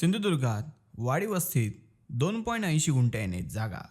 सिंधुदुर्गात वाडी वस्तीत दोन पॉईंट ऐंशी गुंठ्याने जागा.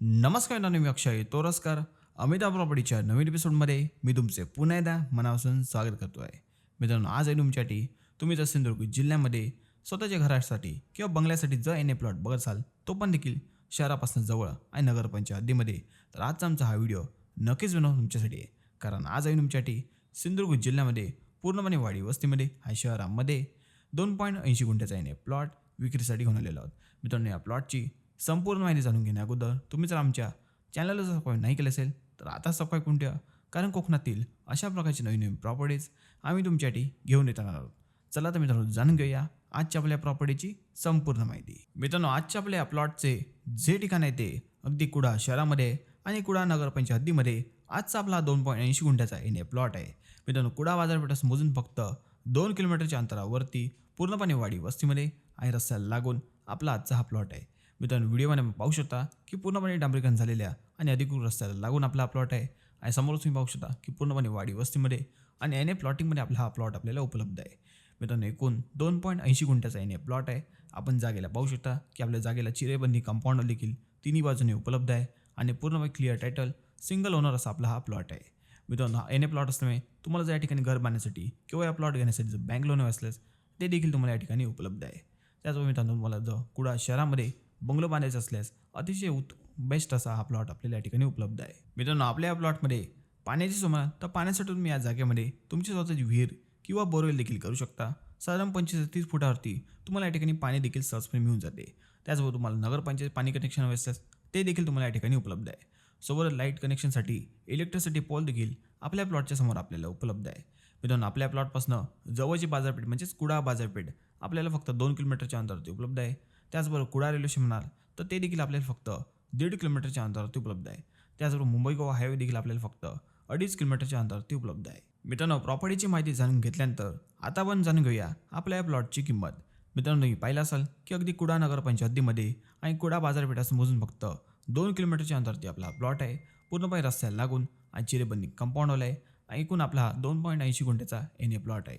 नमस्कार मित्रांनो मी अक्षय तोरसकर. अमिताभ प्रॉपर्टीच्या नवीन एपिसोडमध्ये मी तुमचे पुन्हा एकदा मनापासून स्वागत करतो आहे मित्रांनो आज आहे तुमच्यासाठी तुम्ही जर सिंधुदुर्ग जिल्ह्यामध्ये स्वतःच्या घरासाठी किंवा बंगल्यासाठी जर एन ए प्लॉट बघत असाल तो पण देखील शहरापासून जवळ आणि नगरपंचायत हद्दीमध्ये तर आजचा आमचा हा व्हिडिओ नक्कीच बनवून तुमच्यासाठी आहे. कारण आज आम्ही तुमच्यासाठी सिंधुदुर्ग जिल्ह्यामध्ये पूर्णपणे वाडी वस्तीमध्ये आणि शहरामध्ये दोन पॉईंट ऐंशी गुंठ्याचा येणे प्लॉट विक्रीसाठी घेऊन आलेलो आहोत. मित्रांनो या प्लॉटची संपूर्ण माहिती जाणून घेण्या अगोदर तुम्ही जर आमच्या चॅनलला जर सबस्क्राईब नाही केलं असेल तर आता सबस्क्राईब करून ठेवा. कारण कोकणातील अशा प्रकारची नवीन नवीन प्रॉपर्टीज आम्ही तुमच्यासाठी घेऊन येत आहोत. चला तर मित्रांनो जाणून घेऊया आजच्या आपल्या प्रॉपर्टीची संपूर्ण माहिती. मित्रांनो आजच्या आपल्या प्लॉटचे जे ठिकाण आहे ते अगदी कुडा शहरामध्ये आणि कुडा नगरपंचायत हद्दीमध्ये आजचा आपला दोन पॉईंट ऐंशी गुंठ्याचा एन ए प्लॉट आहे. मित्रांनो कुडा बाजारपेठास मोजून फक्त दोन किलोमीटरच्या अंतरावरती पूर्णपणे वाडी वस्तीमध्ये आणि रस्त्याला लागून आपला आजचा हा प्लॉट आहे. मित्रांनो व्हिडिओमध्ये पाहू शकता की पूर्णपणे डांबरीकरण झालेल्या आणि अधिकृत रस्त्याला लागून आपला प्लॉट आहे. आणि समोरच तुम्ही पाहू शकता की पूर्णपणे वाडी वस्तीमध्ये आणि एन ए प्लॉटिंगमध्ये आपला हा प्लॉट आपल्याला उपलब्ध आहे. मित्रांनो एकूण दोन पॉईंट ऐंशी गुंठ्याचा एन ए प्लॉट आहे. आपण जागेला पाहू शकता की आपल्या जागेला चिरेबंदी कंपाऊंड देखील तिन्ही बाजूने उपलब्ध आहे आणि पूर्णपणे क्लिअर टायटल सिंगल ओनर असा आपला हा प्लॉट आहे. मित्रांनो हा एन ए प्लॉट असल्यामुळे तुम्हाला जर या ठिकाणी घर बांधण्यासाठी किंवा या प्लॉट घेण्यासाठी जर बँक लोन हवे असल्यास ते देखील तुम्हाला या ठिकाणी उपलब्ध आहे. त्याचबरोबर मित्रांनो तुम्हाला जर कुडा शहरामध्ये बंगलो बांधायचा असल्यास अतिशय उत बेस्ट असा हा प्लॉट आपल्याला या ठिकाणी उपलब्ध आहे. मित्रांनो आपल्या या प्लॉटमध्ये पाण्याची सोमा तर पाण्यासाठी तुम्ही या जागेमध्ये तुमची स्वतःची विहीर किंवा बोरवेल देखील करू शकता. साधारण पंचवीस ते तीस फुटावरती तुम्हाला या ठिकाणी पाणी देखील सहजपणे मिळून जाते. त्याचबरोबर तुम्हाला नगरपंचायत पाणी कनेक्शन हवे असल्यास ते देखील तुम्हाला या ठिकाणी उपलब्ध आहे. सोबत लाइट कनेक्शनसाठी इलेक्ट्रिसिटी पोल देखील आपल्या प्लॉटच्या समोर आपल्याला उपलब्ध आहे. मित्रांनो आपल्या प्लॉटपासून जवळची बाजारपेठ म्हणजेच कुडा बाजारपेठ आपल्याला फक्त दोन किलोमीटरच्या अंतरावरती उपलब्ध आहे. त्याचबरोबर कुडा रेल्वे स्टेशन म्हणाल तर ते देखील आपल्याला फक्त दीड किलोमीटरच्या अंतरावरती उपलब्ध आहे. त्याचबरोबर मुंबई गोवा हायवे देखील आपल्याला फक्त अडीच किलोमीटरच्या अंतरावरती उपलब्ध आहे. मित्रांनो प्रॉपर्टीची माहिती जाणून घेतल्यानंतर आता आपण जाणून घेऊया आपल्या या प्लॉटची किंमत. मित्रांनो तुम्ही पाहिलं असाल की अगदी कुडा नगर हद्दीमध्ये आणि कुडा बाजारपेठास मोजून फक्त दोन किलोमीटरच्या अंतरती आपला प्लॉट आहे. पूर्णपणे रस्त्याला लागून आणि चिरेबंदी कंपाऊंड आहे. एकूण आपला दोन पॉईंट ऐंशी गुंठ्याचा एन ए प्लॉट आहे.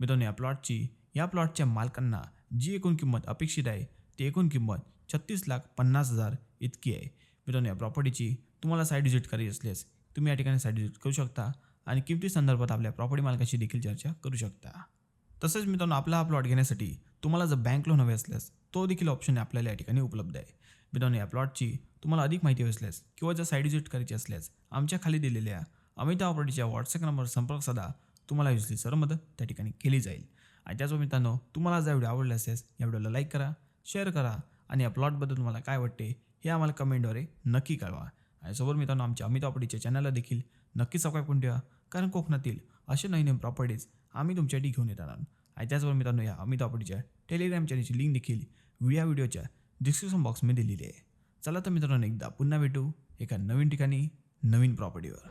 मित्रांनो या प्लॉटची या प्लॉटच्या मालकांना जी एकूण किंमत अपेक्षित आहे ती एकूण किंमत छत्तीस लाख पन्नास हजार इतकी आहे. मित्रांनो या प्रॉपर्टीची तुम्हाला साईड व्हिजिट करायची असल्यास तुम्ही या ठिकाणी साईड व्हिजिट करू शकता. आणि किमती संदर्भात आपल्या प्रॉपर्टी मालकाशी देखील चर्चा करू शकता. तसेच मित्रांनो आपला हा प्लॉट घेण्यासाठी तुम्हाला जर बँक लोन हवे असल्यास तो देखील ऑप्शन आपल्याला या ठिकाणी उपलब्ध आहे. मित्रांनो या प्लॉटची तुम्हाला अधिक माहिती हवी असल्यास किंवा जर साईड विजिट करायची असल्यास आमच्या खाली दिलेल्या अमिता प्रॉपर्टीच्या व्हॉट्सअप नंबर संपर्क साधा. तुम्हाला युजली सर मदत त्या ठिकाणी केली जाईल. आणि त्याचबरोबर मित्रांनो तुम्हाला जर व्हिडिओ आवडला असेल या व्हिडिओला लाईक करा शेअर करा आणि या प्लॉटबद्दल तुम्हाला काय वाटते हे आम्हाला कमेंटद्वारे नक्की कळवा. आणि सोबत मित्रांनो आमच्या अमित प्रॉपर्टीच्या चॅनलला देखील नक्की सबस्क्राईब करून ठेवा कारण कोकणातील असे नवीन नवीन प्रॉपर्टीज आम्ही तुमच्यासाठी घेऊन येत राहणार. आणि त्याचबरोबर मित्रांनो या अमित प्रॉपर्टीच्या टेलिग्राम चॅनलची लिंक देखील या व्हिडिओच्या डिस्क्रिप्शन बॉक्समध्ये दिलेली आहे. चला तर मित्रांनो एकदा पुन्हा भेटू एका नवीन ठिकाणी नवीन प्रॉपर्टीवर